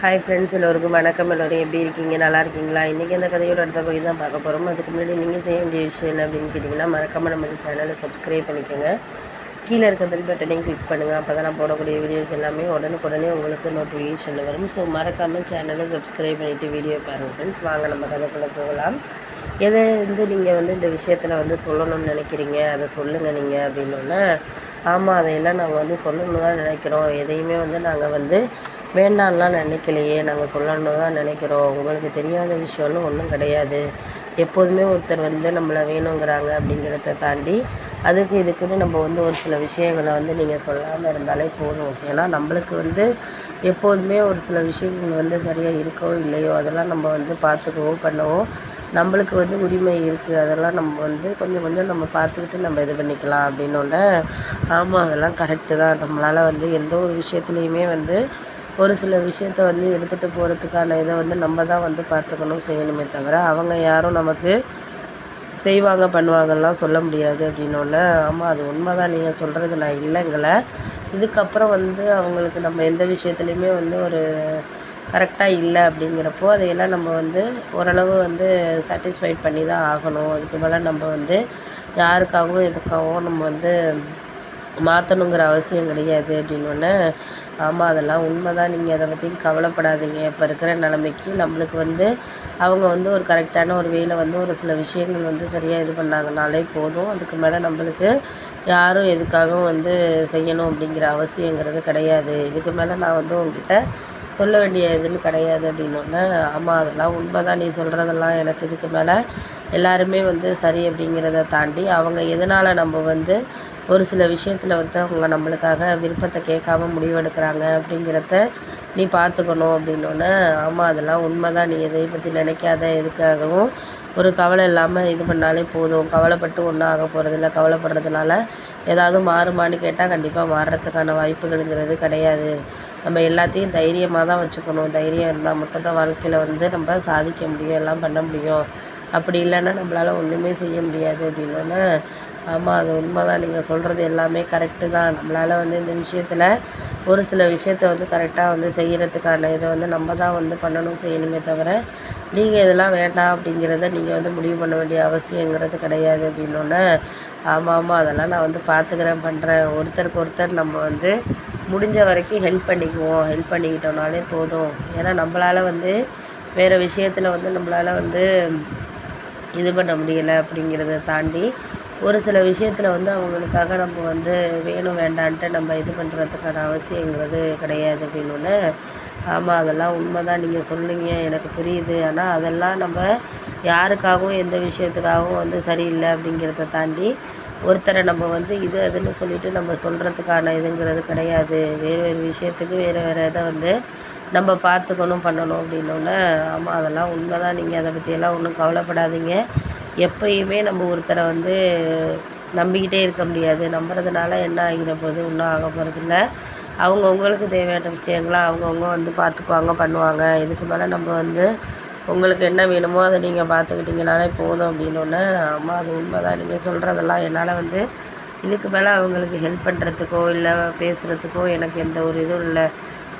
Hi friends எல்லோருக்கும் வணக்கம். எல்லோரும் எப்படி இருக்கீங்க? நல்லா இருக்கீங்களா? இன்றைக்கி அந்த கதையோட அடுத்த பகுதி தான் பார்க்க போகிறோம் அதுக்கு முன்னாடி நீங்கள் செய்ய வேண்டிய விஷயம் என்ன அப்படின்னு கேட்டிங்கன்னா மறக்காமல் நம்ம சேனலை சப்ஸ்கிரைப் பண்ணிக்கோங்க. கீழே இருக்க பெல் பட்டனையும் கிளிக் பண்ணுங்கள் அப்போ தான் நான் போடக்கூடிய வீடியோஸ் எல்லாமே உடனுக்குடனே உங்களுக்கு நோட்டிஃபிகேஷனில் வரும். ஸோ மறக்காமல் சேனலை சப்ஸ்கிரைப் பண்ணிவிட்டு வீடியோ பாருங்கள் ஃப்ரெண்ட்ஸ் வாங்க நம்ம கதைக்குள்ளே போகலாம். எதை வந்து நீங்கள் வந்து இந்த விஷயத்தில் வந்து சொல்லணும்னு நினைக்கிறீங்க? அதை சொல்லுங்கள் நீங்கள் அப்படின்னோடனே ஆமாம் அதையெல்லாம் நாங்கள் வந்து சொல்லணும்னு தான் நினைக்கிறோம். எதையுமே வந்து நாங்கள் வந்து வேண்டாம்லாம் நினைக்கலையே நாங்கள் சொல்லணும் தான் நினைக்கிறோம். உங்களுக்கு தெரியாத விஷயம்னு ஒன்றும் கிடையாது. எப்போதுமே ஒருத்தர் வந்து நம்மளை வேணுங்கிறாங்க அப்படிங்கிறத தாண்டி அதுக்கு இதுக்குன்னு நம்ம வந்து ஒரு சில விஷயங்களை வந்து நீங்கள் சொல்லாமல் இருந்தாலே போதும். ஏன்னா நம்மளுக்கு வந்து எப்போதுமே ஒரு சில விஷயங்கள் வந்து சரியாக இருக்கோ இல்லையோ அதெல்லாம் நம்ம வந்து பார்த்துக்கவோ பண்ணவோ நம்மளுக்கு வந்து உரிமை இருக்குது அதெல்லாம் நம்ம வந்து கொஞ்சம் கொஞ்சம் நம்ம பார்த்துக்கிட்டு நம்ம இது பண்ணிக்கலாம் அப்படின்னோட ஆமாம் அதெல்லாம் கரெக்டு தான். நம்மளால் வந்து எந்த ஒரு விஷயத்துலையுமே வந்து ஒரு சில விஷயத்த வந்து எடுத்துகிட்டு போகிறதுக்கான இதை வந்து நம்ம தான் வந்து பார்த்துக்கணும் செய்யணுமே தவிர அவங்க யாரும் நமக்கு செய்வாங்க பண்ணுவாங்கலாம் சொல்ல முடியாது அப்படின்னோடனே ஆமாம் அது உண்மை தான் நீங்கள் சொல்கிறது நான் இல்லைங்கள இதுக்கப்புறம் வந்து அவங்களுக்கு நம்ம எந்த விஷயத்துலையுமே வந்து ஒரு கரெக்டாக இல்லை அப்படிங்கிறப்போ அதையெல்லாம் நம்ம வந்து ஓரளவு வந்து சாட்டிஸ்ஃபைட் பண்ணி தான் ஆகணும். அதுக்கு மேலே நம்ம வந்து யாருக்காகவும் எதுக்காகவும் நம்ம வந்து மாற்றணுங்கிற அவசியம் கிடையாது அப்படின்னோடனே ஆமாம் அதெல்லாம் உண்மை தான் நீங்கள் அதை பற்றி கவலைப்படாதீங்க. இப்போ இருக்கிற நிலமைக்கு நம்மளுக்கு வந்து அவங்க வந்து ஒரு கரெக்டான ஒரு வேலை வந்து ஒரு சில விஷயங்கள் வந்து சரியாக இது பண்ணாங்கனாலே போதும். அதுக்கு மேலே நம்மளுக்கு யாரும் எதுக்காகவும் வந்து செய்யணும் அப்படிங்கிற அவசியங்கிறது கிடையாது. இதுக்கு மேலே நான் வந்து உங்ககிட்ட சொல்ல வேண்டிய இதுன்னு கிடையாது அப்படின்னோடனே ஆமாம் அதெல்லாம் உண்மை தான் நீ சொல்கிறதெல்லாம் எனக்கு இதுக்கு மேலே எல்லாருமே வந்து சரி அப்படிங்கிறத தாண்டி அவங்க எதனால் நம்ம வந்து ஒரு சில விஷயத்தில் வந்து அவங்க நம்மளுக்காக விருப்பத்தை கேட்காம முடிவெடுக்கிறாங்க அப்படிங்கிறத நீ பார்த்துக்கணும் அப்படின்னோடனே ஆமாம் அதெல்லாம் உண்மை தான் நீ எதையும் பற்றி நினைக்காத எதுக்காகவும் ஒரு கவலை இல்லாமல் இது பண்ணாலே போதும். கவலைப்பட்டு ஒன்றும் ஆக போகிறதில்ல கவலைப்படுறதுனால ஏதாவது மாறுமான்னு கேட்டால் கண்டிப்பாக மாறுறதுக்கான வாய்ப்புகள்ங்கிறது கிடையாது. நம்ம எல்லாத்தையும் தைரியமாக தான் வச்சுக்கணும். தைரியம் இருந்தால் மட்டும் தான் வாழ்க்கையில் வந்து நம்ம சாதிக்க முடியும் எல்லாம் பண்ண முடியும். அப்படி இல்லைன்னா நம்மளால் ஒன்றுமே செய்ய முடியாது அப்படின்னோடனே ஆமாம் அது உண்மை தான் நீங்கள் சொல்கிறது எல்லாமே கரெக்டு தான். நம்மளால் வந்து இந்த விஷயத்தில் ஒரு சில விஷயத்த வந்து கரெக்டாக வந்து செய்கிறதுக்கான இதை வந்து நம்ம தான் வந்து பண்ணணும் செய்யணுமே தவிர நீங்கள் இதெல்லாம் வேண்டாம் அப்படிங்கிறத நீங்கள் வந்து முடிவு பண்ண வேண்டிய அவசியங்கிறது கிடையாது அப்படின்னோடனே ஆமாம் ஆமாம் அதெல்லாம் நான் வந்து பார்த்துக்கிறேன் பண்ணுறேன் ஒருத்தருக்கு ஒருத்தர் நம்ம வந்து முடிஞ்ச வரைக்கும் ஹெல்ப் பண்ணிக்குவோம். ஹெல்ப் பண்ணிக்கிட்டோம்னாலே போதும். ஏன்னா நம்மளால் வந்து வேறு விஷயத்தில் வந்து நம்மளால் வந்து இது பண்ண முடியலை அப்படிங்கிறத தாண்டி ஒரு சில விஷயத்தில் வந்து அவங்களுக்காக நம்ம வந்து வேணும் வேண்டான்ட்டு நம்ம இது பண்ணுறதுக்கான அவசியங்கிறது கிடையாது அப்படின்னு. ஆமாம் அதெல்லாம் உண்மை தான் நீங்கள் சொல்லுங்க எனக்கு புரியுது. ஆனால் அதெல்லாம் நம்ம யாருக்காகவும் எந்த விஷயத்துக்காகவும் வந்து சரியில்லை அப்படிங்கிறத தாண்டி ஒருத்தரை நம்ம வந்து இது அதுன்னு சொல்லிவிட்டு நம்ம சொல்கிறதுக்கான இதுங்கிறது கிடையாது. வேறு வேறு விஷயத்துக்கு வேறு வேறு இதை வந்து நம்ம பார்த்துக்கணும் பண்ணணும் அப்படின்னோடனே ஆமாம் அதெல்லாம் உண்மை தான் நீங்கள் அதை பற்றியெல்லாம் ஒன்றும் கவலைப்படாதீங்க. எப்பயுமே நம்ம ஒருத்தரை வந்து நம்பிக்கிட்டே இருக்க முடியாது. நம்புறதுனால என்ன ஆகிற போது ஒன்றும் ஆக போகிறதில்ல அவங்கவுங்களுக்கு தேவையான விஷயங்களை அவங்கவுங்க வந்து பார்த்துக்குவாங்க பண்ணுவாங்க. இதுக்கு மேலே நம்ம வந்து உங்களுக்கு என்ன வேணுமோ அதை நீங்கள் பார்த்துக்கிட்டிங்கனாலே போதும் அப்படின்னோடனே ஆமாம் அது உண்மை தான் நீங்கள் சொல்கிறதெல்லாம் என்னால் வந்து இதுக்கு மேலே அவங்களுக்கு ஹெல்ப் பண்ணுறதுக்கோ இல்லை பேசுகிறதுக்கோ எனக்கு எந்த ஒரு இதுவும் இல்லை.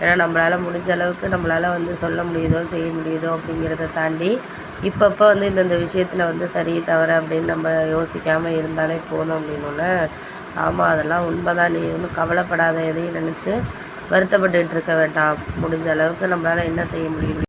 ஏன்னா நம்மளால் முடிஞ்ச அளவுக்கு நம்மளால் வந்து சொல்ல முடியுதோ செய்ய முடியுதோ அப்படிங்கிறத தாண்டி இப்பப்போ வந்து இந்தந்த விஷயத்தில் வந்து சரி தவறு அப்படின்னு நம்ம யோசிக்காமல் இருந்தாலே போதும் அப்படின்னோடனே ஆமாம் அதெல்லாம் உண்மை தான் நீ ஒன்றும் கவலைப்படாத எதையும் நினச்சி வருத்தப்பட்டுட்டு இருக்க வேண்டாம். முடிஞ்ச அளவுக்கு நம்மளால் என்ன செய்ய முடியும்?